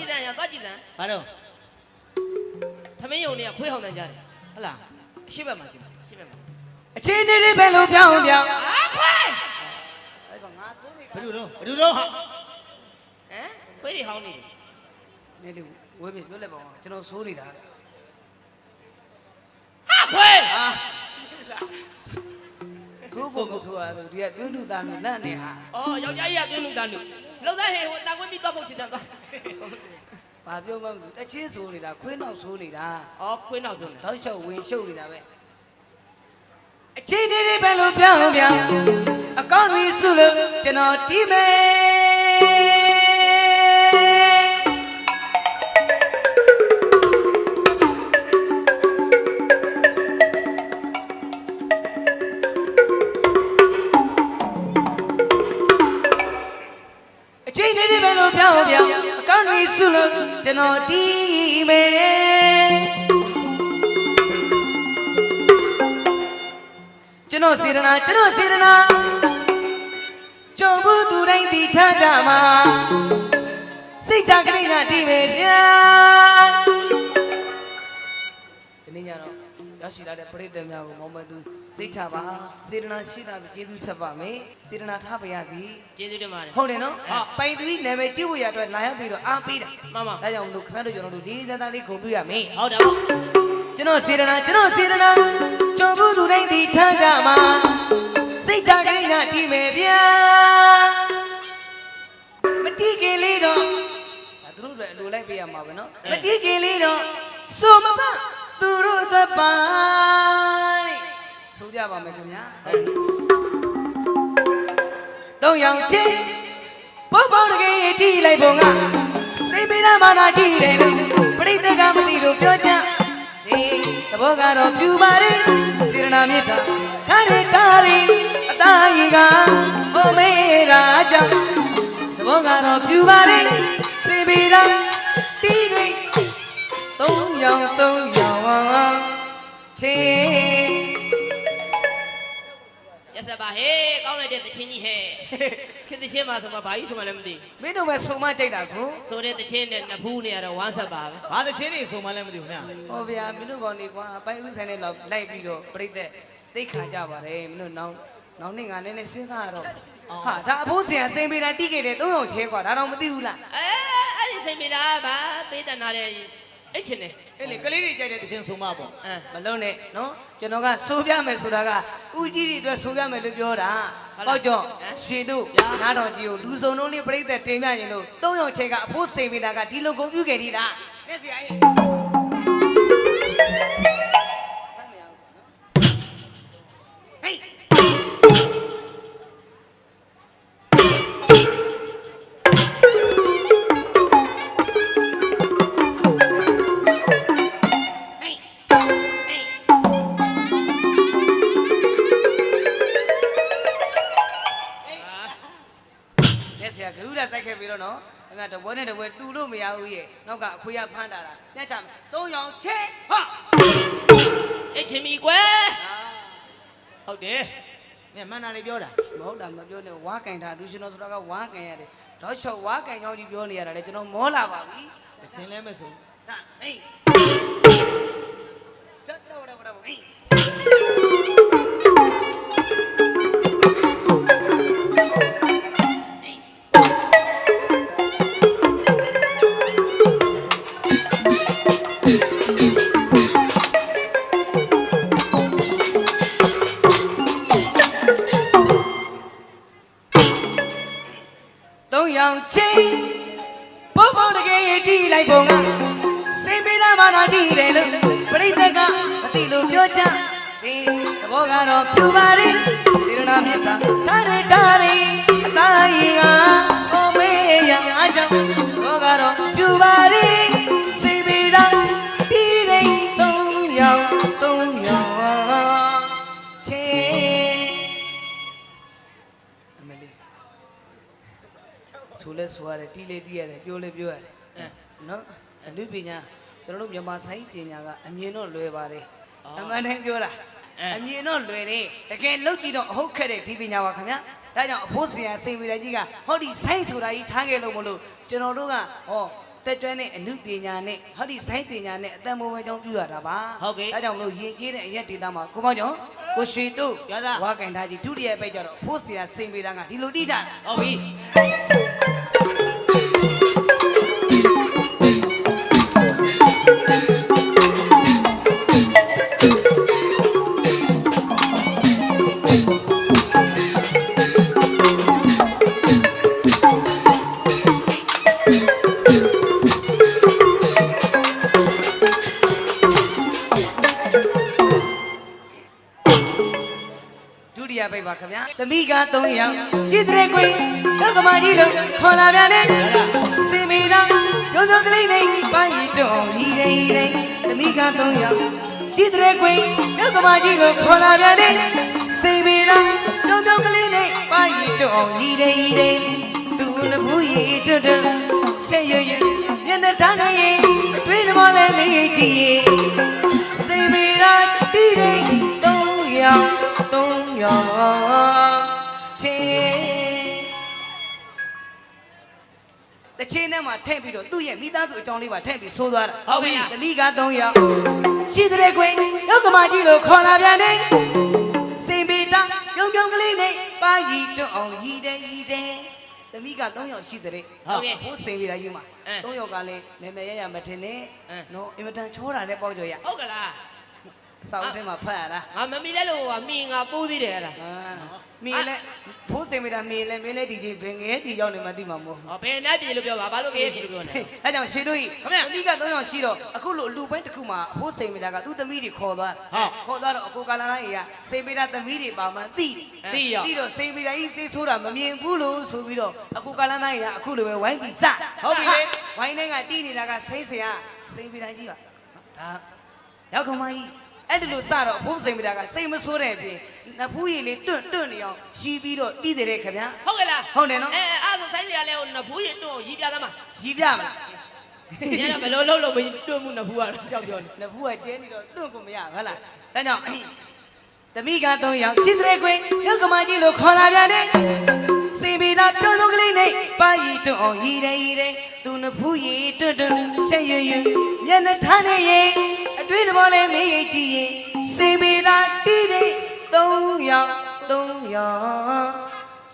ဘယ်သူအော်တာ။တော့ညသွားကြည့်တယ်ညသွားကြည့်တယ်ဘာတော့။သမင်းယုံနေကခွေးဟောင်းတန်ကြတယ်ဟတ်လားအရှိဘက်မှာရှိမှာ။ရှိမယ်မလားအချင်းတွေပဲလို့ပြောင်းပြောင်း။အာခွေးအဲ့ကောင်ငါဆိုးနေဘယ်သူတော့ဘယ်သူတော့ဟာ။ဟမ်ခွေးတွေဟောင်းနေတယ်နေလေဝေးပြီပြောလိုက်ပါဦးကျွန်တော်ဆိုးနေတာ။ဟာခွေးဟာ ဆိုးဖို့မဆိုးရဘူးဒီကတွင်းလူသားနဲ့လန့်နေဟာ။အော်ယောက်ျားကြီးကသွင်းမှုတန်းလူ။လောက်သားဟဲ့ဟိုတာကွင်းပြီးတော့ပုတ်ချင်တယ်သွားဘာပြောမှမသိတချင်းဆိုးနေတာခွင်းနောက်ဆိုးနေတာ။အော်ခွေးနောက်ဆုံးတယ်တောက်လျှောက်ဝင်ရှုပ်နေတာပဲအချင်းတွေပဲလို့ပြောင်းပြောင်းအကောင့်ကြီးစုလို့ကျွန်တော်တီးမယ် လေးတွေပဲလို့ပြောင်းပြောင်းအကောင့်လေးစုလို့ကျွန်တော်တီးမယ်ကျွန်တော်စေရနာကျွန်တော်စေရနာကြုံဘူးသူတိုင်းတည်ထားကြမှာစိတ်ချကလေးကတီးမယ်ဗျာဒီနေ့ညတော့ရောက်ရှိလာတဲ့ပရိသတ်များကိုမောင်မသူ စိတ်ချပါစေရနာရှိတာကိုကျေးဇူးဆက်ပါမယ်စေရနာထားပါရစီ။ကျေးဇူးတင်ပါတယ်ဟုတ်တယ်နော်ဟုတ်ပိုင်သူကြီးနာမည်ကြည့်ဖို့ရအတွက်လာရောက်ပြီးတော့အားပေးတာ။မမဒါကြောင့်မလို့ခင်ဗျားတို့ကျွန်တော်တို့လေးစားသားလေးခုံပြရမယ်ဟုတ်တယ်ပေါ့ကျွန်တော်စေရနာကျွန်တော်စေရနာကြုံဘူးသူတိုင်းဒီထားကြမှာစိတ်ချကလေးကတီးမယ်ဗျာမတီးခင်လေးတော့ဒါသူတို့လည်းအလိုလိုက်ပေးရမှာပဲနော်မတီးခင်လေးတော့ဆိုမပါသူတို့အတွက်ပါတဲ့ ဆိုကြပါမယ်ခင်ဗျာတုံးရောင်ချင်းပေါပေါတကယ်တီးလိုက်ပုံကစိတ်ပေးရမှနာကြည့်တယ်လို့ပြိတ္တကမသိလို့ပြောချင်ဒီသဘောကတော့ပြူပါလေစေရနာမြတ်တာဒါရီဒါရီအသားရီကဘုံမေရာကြောင့်သဘောကတော့ပြူပါလေစေပေးတာတီးတွေသုံးရောင်သုံးရောင်ချင်း။ ရက်ဆက်ပါဟဲ့ကောင်းလိုက်တဲ့တချင်းကြီးဟဲ့။ခေတ်တချင်းမှာဆိုမှဘာကြီးဆိုမှလည်းမသိမင်းတို့ပဲဆုံမကြိုက်တာဆို။ဆိုတဲ့တချင်းနဲ့နှစ်ဖူးနေရတော့ဝမ်းဆက်ပါပဲဘာသချင်းတွေဆိုမှလည်းမသိဘူးညာဟောဗျာမင်းတို့ကောင်နေကွာပိုင်းဥဆိုင်နဲ့လောက်လိုက်ပြီးတော့ပြိသက်တိတ်ခါကြပါတယ်မင်းတို့နောင်နောင်နေ့ကလည်းနည်းစဉ်းစားရတော့ဟာဒါအဖိုးစင်ကစိန်ပေတာတိခဲ့တယ်သုံးအောင်ချဲကွာဒါတော့မသိဘူးလား။အဲအဲ့ဒီစိတ်မိတာဗာပေးတန်လာတဲ့ အိတ်ချင်တယ်အဲ့လေကလေးတွေကြိုက်တဲ့သချင်းဆိုမှပေါ့။အမ်မလုံးနဲ့နော်ကျွန်တော်ကစိုးပြမယ်ဆိုတာကဥကြီးတွေအတွက်စိုးပြမယ်လို့ပြောတာဟုတ်လားပေါ့ကြောင့်ဟမ်ရွှေတို့ညာနားတော်ကြီးကိုလူစုံလုံးလေးပြိသက်တင်ပြရင်လို့သုံးအောင်ချဲကအဖိုးစိန်ပေတာကဒီလိုကုန်ပြုခဲ့သေးတာနဲ့ဆရာကြီး တပွဲနဲ့တပွဲတူလို့မရဘူးရဲ့နောက်ကအခွေရဖမ်းတာလားညက်ချမယ်သုံးရောင်ချဲဟာအိတ်ချင်ပြီကွယ်ဟုတ်တယ်မြတ်မန္နာလေးပြောတာမဟုတ်တာမပြောနဲ့ဝါကင်တာလူရှင်တော်ဆိုတာကဝါကင်ရတယ်တော့ချောက်ဝါကင်ကြောင်းကြီးပြောနေရတာလေကျွန်တော်မောလာပါပြီသချင်းလည်းမဆိုဒါအေးကြတ်တော့တော့တော့အေး သဘောကတော့ပြူပါလေစေရနာမြတ်တာဒါရီဒါရီအသားကြီးကဘုံမေးရအကြောင်းသဘောကတော့ပြူပါလေစိတ်ပေးတာတီးတယ်သုံးရောင်သုံးရောင်ချင်းအမလေးဆိုလဲဆိုရတယ်တီးလဲတီးရတယ်ပြောလဲပြောရတယ်အမ်နော်အနုပညာကျွန်တော်တို့မြန်မာဆိုင်ပညာကအမြင်တော့လွယ်ပါတယ်အော်အမှန်တမ်းပြောတာ အဲအမြင်တော့လွယ်တယ်တကယ်လုပ်ကြည့်တော့အဟုတ်ခက်တဲ့ဒီပညာပါခင်ဗျဒါကြောင့်အဖိုးဆရာစိန်မိလိုက်ကြီးကဟောဒီဆိုင်းဆိုတာကြီးထားခဲ့လို့မလို့ကျွန်တော်တို့ကဟောတက်ကျွမ်းတဲ့အမှုပညာနဲ့ဟောဒီဆိုင်းပညာနဲ့အတန်မိုးဝဲကြောင်းပြုရတာပါဟုတ်ကဲ့ဒါကြောင့်မလို့ယဉ်ကျေးတဲ့အရက်ဒေတာမှာကိုမောင်ကျော်ကိုရွှေတို့ရသားဝါကန်သားကြီးဒုတိယပိတ်ကြတော့အဖိုးဆရာစိန်မိတာကဒီလိုတိတာဟုတ်ပြီ တိယပိတ်ပါခင်ဗျာသမီးက3ယောက်ရှိတဲ့ကွေယောက်ကမကြီးလို့ခေါ်လာပြန်တယ်စင်မီတော့ရုံရုံကလေးနဲ့ပိုင်းတော့ဟီရေဟီရေသမီးက3ယောက်ရှိတဲ့ကွေယောက်ကမကြီးလို့ခေါ်လာပြန်တယ်စင်မီတော့ရုံရုံကလေးနဲ့ပိုင်းတော့ဟီရေဟီရေသူ့နဘူးရီတွတ်တွတ်ရှက်ရွရွမျက်နှာထားနေရင်တွေ့တယ်မလဲလေးကြည့် င်းထဲမှာထည့်ပြီးတော့သူ့ရဲ့မိသားစုအကြောင်းလေးပါထည့်ပြီးဆိုးသွားတာဟုတ်ပြီတမိက3ယောက်ရှိတဲ့ခွေရောက်ကမကြီးလို့ခေါ်လာပြန်တယ်စင်ပေတာပြုံပြုံကလေးနဲ့ပါရီတွန်းအောင်ရည်တယ်ရည်တယ်တမိက3ယောက်ရှိတဲ့ဟုတ်ကဲ့ဘိုးစင်ပေတာကြီးမှာအဲ3ယောက်ကလည်းမဲမဲရရမထင်နဲ့အဲနော်အင်မတန်ချောတာတဲ့ပေါ့ကြော်ရဟုတ်ကလား စောင်းထဲမှာဖတ်ရတာငါမမီလဲလို့ကမီငါပိုးသေးတယ်အဲ့ဒါအာမင်းလည်းဘိုးစင်ပေတာမင်းလည်းမင်းလည်းဒီချင်းဘင်ငယ်ပြည်ရောက်နေမှသိမှာမဟုတ်ဘူးဟောဘယ်နဲ့ပြေလို့ပြောပါဘာလို့ပြေပြေလို့ပြောနေအဲကြောင့်ရှင်တို့ကြီးခင်ဗျာသမီးက3ယောက်ရှိတော့အခုလိုလူပိုင်းတစ်ခုမှာအဖိုးစိန်မိတာကသူ့သမီးတွေခေါ်သွားဟုတ်ခေါ်သွားတော့အကိုကလာလိုက်ရစိန်မိတာသမီးတွေပါမှန်းသိသိရောသိတော့စိန်မိတာကြီးစိတ်ဆိုးတာမမြင်ဘူးလို့ဆိုပြီးတော့အကိုကလာလိုက်ရအခုလိုပဲဝိုင်းပြီးစဟုတ်ပြီလေဝိုင်းထဲကတီးနေတာကစိတ်ဆရာစိန်မိတာကြီးပါဒါရောက်ခမကြီး အဲ့ဒီလိုစတော့အဖိုးစိန်မိတာကစိတ်မဆိုးတဲ့အပြင်နဖူးရည်လေးတွန့်တွန့်နေအောင်ရှိပြီးတော့တီးတယ်ခင်ဗျာဟုတ်ကဲ့လားဟုတ်တယ်နော်အဲအဲအဲ့ဒါဆိုဆိုင်ရလဲဟိုနဘူးရတွန်းရီးပြသမှာရီးပြမလားညနေဘယ်လိုလုပ်လို့မတွန်းမှုနဘူးကတော့ကြောက်ပြောနေနဖူးကကျဲနေတော့တွန့်ကိုမရဟုတ်လားဒါကြောင့်သမီးက3ယောက်ရှိတဲ့ခွေရောက်ကမကြီးလို့ခေါ်လာပြန်တယ်စင်ပေတာပြုံးလုံးကလေးနဲ့ပါရီတွန့်အောင်ဟီတယ်ဟီတယ်သူနဖူးရီတွန့်တွန့်ရှက်ရွရွမျက်နှာထားနေရင် အတွေ့တဘောလဲမေးကြည့်ရင်စင်ပေတာတီးတဲ့3ယောက်3ယောက်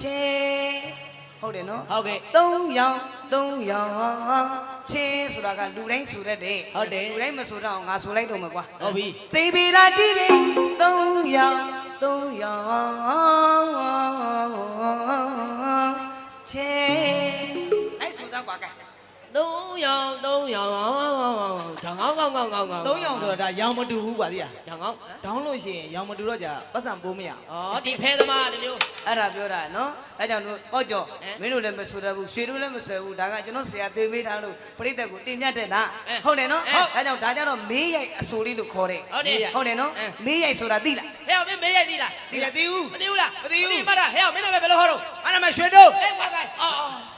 ချေဟုတ်တယ်နော်ဟုတ်ကဲ့သုံးယောက်သုံးယောက်ချင်းဆိုတာကလူတိုင်းဆိုတတ်တယ်ဟုတ်တယ်လူတိုင်းမဆိုတော့ငါဆိုလိုက်တော့မှာကွာဟုတ်ပြီသိပေတာတိတယ်သုံးယောက်သုံးယောက်ချင်းအဲ့ဆိုတော့ကွာကဲသုံးယောက်သုံးယောက် ဂျောင်းကောင်းကောင်းကောင်းကောင်းသုံးယောက်ဆိုတာဒါရောင်မတူဘူးကွာသိလားဂျောင်းကောင်းဒေါင်းလို့ရှိရင်ရောင်မတူတော့ကြာပတ်စံပိုးမရဘူးဩဒီဖဲသမားတမျိုးအဲ့ဒါပြောတာနော်ဒါကြောင့်တို့ဟောကြောဟမ်မင်းတို့လည်းမဆိုတတ်ဘူးရွှေတို့လည်းမဆွဲဘူးဒါကကျွန်တော်ဆရာသေမေးထားလို့ပြိတ္တကိုတင်မြတ်တဲ့တာအဲဟုတ်တယ်နော်အဲဒါကြောင့်ဒါကြတော့မေးရိုက်အဆိုလေးလို့ခေါ်တယ်ဟုတ်တယ်ဟုတ်တယ်နော်အဲမေးရိုက်ဆိုတာသိလားဟဲ့အောင်မင်းမေးရိုက်သေးလားဒီကတီးဦးမသိဘူးလားမသိဘူးမလားဟဲ့အောင်မင်းတို့ပဲဘယ်လိုဟောတော့အဲ့ဒါမှရွှေတို့အေးပါပါအော်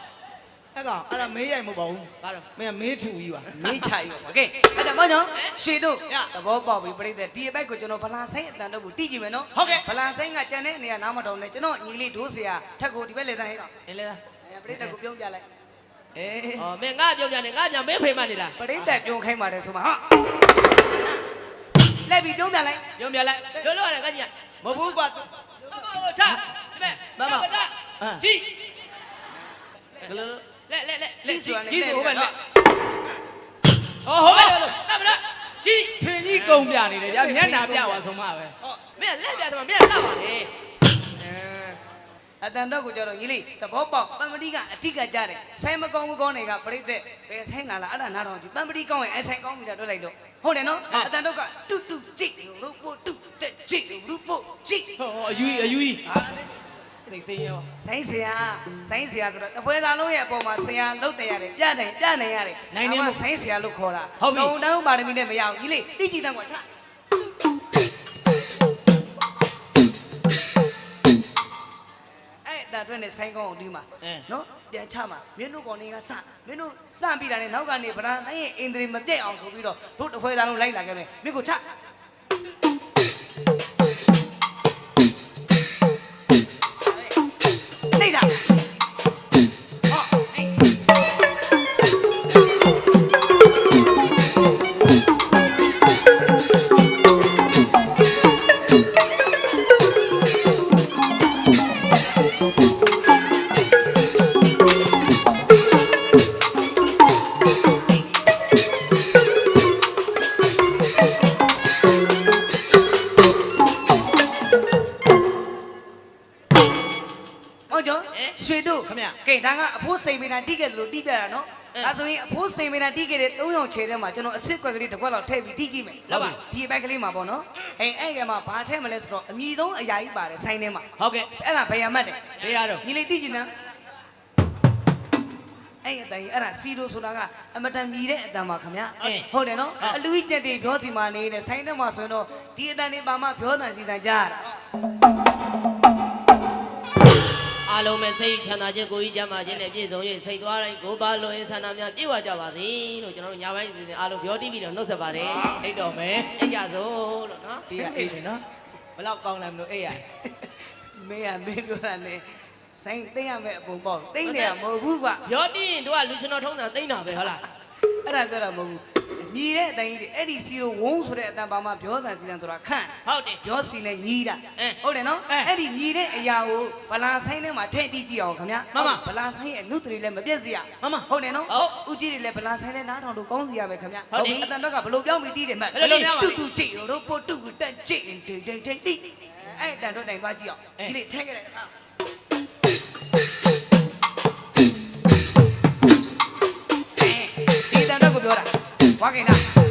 အော် အဲ့ကောင်အဲ့ဒါမေးရိုက်မဟုတ်ပါဘူး ဘာတော့ မင်းကမေးထူကြီးပါ မေးချရောโอเคအဲ့ဒါဘာကြောင့်ရွှေတို့ ရ သဘောပေါက်ပြီပြိတ္တဒီအပိုက်ကိုကျွန်တော်ဗလာဆိုင်အတန်တော့ကိုတိကြည့်မယ်နော် ဟုတ်ကဲ့ ဗလာဆိုင်ကကြံတဲ့နေရာနားမတော်နဲ့ကျွန်တော်ညီလေးဒိုးဆရာထက်ကိုဒီဘက်လေတိုင်းတော့ အေးလေလား အဲပြိတ္တကိုပြုံးပြလိုက် အေး အော်မင်းငါပြောပြနေငါပြန်မေးဖေးမနေလား ပြိတ္တပြုံးခိုင်းပါတယ်ဆိုမှဟာလက်ပြီးပြုံးပြလိုက် ပြောပြလိုက်လောလောရတယ်ကကြီး မဟုတ်ဘူးကွာ ဟောဟောချဒီမဲ့ မမ အာကြီး ဂ လလက်လက်လက်ကြည့်ဆိုတာနဲ့ကြီးဆိုဟိုဘက်လက်ဟောဟောပဲလို့ကမလားကြီးဖင်ကြီးကုံပြနေတယ်ကြာမျက်နှာပြသွားဆုံးမပဲဟောမင်းလက်ပြတယ်မမင်းလှပါလေအတန်တော့ကိုကြတော့ညီလေးသဘောပေါက်ပမ္ပတိကအတိကကြတယ်ဆိုင်မကောင်းဘူးကောင်းတွေကပြိတ္တဘယ်ဆိုင်လာလားအဲ့ဒါနားတော်ကြည့်ပမ္ပတိကောင်းရင်အဲဆိုင်ကောင်းပြီလားတွေ့လိုက်တော့ဟုတ်တယ်နော်အတန်တော့ကတူတူကြည့်လို့ပို့တူတက်ကြည့်လို့ပို့ကြည့်ဟောအယူကြီးအယူကြီး စိတ်စိမ်းရောဆိုင်ဆရာဆိုင်ဆရာဆိုတော့တပွဲသားလုံးရဲ့အပေါ်မှာဆရာလုတ်တယ်ရတယ်ပြတယ်ပြနိုင်ရတယ်ဆိုင်ဆရာလို့ခေါ်တာတုံတောင်းပါရမီနဲ့မရဘူးကြီးလေးတိကြည့်တမ်းကွာချအဲ့ဒါအတွက်နဲ့ဆိုင်ကောင်းအောင်ဒီမှာနော်ပြန်ချမှာမင်းတို့ကောင်တွေကစမင်းတို့စပြီးတာနဲ့နောက်ကနေဗရာတိုင်းရဲ့အင်္ဒြေမပြတ်အောင်ဆိုပြီးတော့တို့တပွဲသားလုံးလိုက်လာခဲ့တယ်မင်းကိုချ ဟုတ်ကြောရွှေတို့ခင်ဗျကိန်းဒါကအဖိုးစိန်မင်းတန်တိခဲ့လို့တိပြတာနော်ဒါဆိုရင်အဖိုးစိန်မင်းတန်တိခဲ့တဲ့၃ရောင်ခြေထဲမှာကျွန်တော်အစ်စ်ကွက်ကလေးတစ်ခွက်လောက်ထည့်ပြီးတိကြည့်မယ်ဟုတ်ပါဒီဘက်ကလေးမှာပေါ့နော်အဲအဲ့ကမှာဘာထည့်မလဲဆိုတော့အမြည်ဆုံးအရာကြီးပါတယ်ဆိုင်ထဲမှာဟုတ်ကဲ့အဲ့ဒါဘယ်ရမတ်တယ်ဘယ်ရတော့ညီလေးတိကြည့်နော်အဲ့အတိုင်းအဲ့ဒါစီလိုဆိုတာကအမတန်မြည်တဲ့အတန်ပါခင်ဗျာဟုတ်တယ်နော်အလူကြီးကျက်တဲ့ပြောစီမှာနေတဲ့ဆိုင်တက်မှာဆိုရင်တော့ဒီအတန်လေးပါမှပြောတန်စီတန်ကြားရတာ အားလုံးပဲစိတ်ချမ်းသာခြင်းကိုယ်ကြီးကျမ်းမာခြင်းနဲ့ပြည့်စုံ၍စိတ်သွားတိုင်းကိုယ်ပါလွန်ရင်ဆန္ဒများပြည့်ဝကြပါစေလို့ကျွန်တော်တို့ညာပိုင်းစီစဉ်အားလုံးပြောတီးပြီးတော့နှုတ်ဆက်ပါတယ်အိတ်တော်မယ်အဲ့ကြစို့လို့နော်ဒီကအိတ်နေနော်ဘယ်လောက်ကောင်းလဲမလို့အိတ်ရမင်းကမင်းပြောတာနဲ့ဆိုင်းသိမ့်ရမယ့်အပုံပေါ့သိမ့်တယ်မဟုတ်ဘူးကွာပြောတီးရင်တို့ကလူကျွန်တော်ထုံးတာသိမ့်တာပဲဟုတ်လားအဲ့ဒါပြောတာမဟုတ်ဘူး မြည်တဲ့အတိုင်းကြီးအဲ့ဒီစီလိုဝုန်းဆိုတဲ့အတန်ပါမှပြောတန်စီတန်ဆိုတာခန့်ဟုတ်တယ်ပြောစီနဲ့ညီးတာအဲဟုတ်တယ်နော်အဲအဲ့ဒီမြည်တဲ့အရာကိုဗလာဆိုင်ထဲမှာထည့်ကြည့်ကြည့်အောင်ခင်ဗျာမမဗလာဆိုင်ရဲ့အနုတ္တိလည်းမပြည့်စရာမမဟုတ်တယ်နော်ဟုတ်ဥကြည့်တွေလည်းဗလာဆိုင်နဲ့နားထောင်လို့ကောင်းစီရမယ်ခင်ဗျာဟုတ်တယ်အတန်ဘက်ကဘလို့ပြောင်းပြီးတီးတယ်မှတ်ဘယ်လိုပြောင်းပါလဲတူတူကြည့်တို့ပို့တူတက်ကြည့်တိတ်တိတ်တိတ်တိတ်အဲ့တန်တော့တိုင်သွားကြည့်အောင်ဒီလေထဲခဲ့တယ်ခင်ဗျာဒီတန်တော့ကိုပြောတာ வாங்க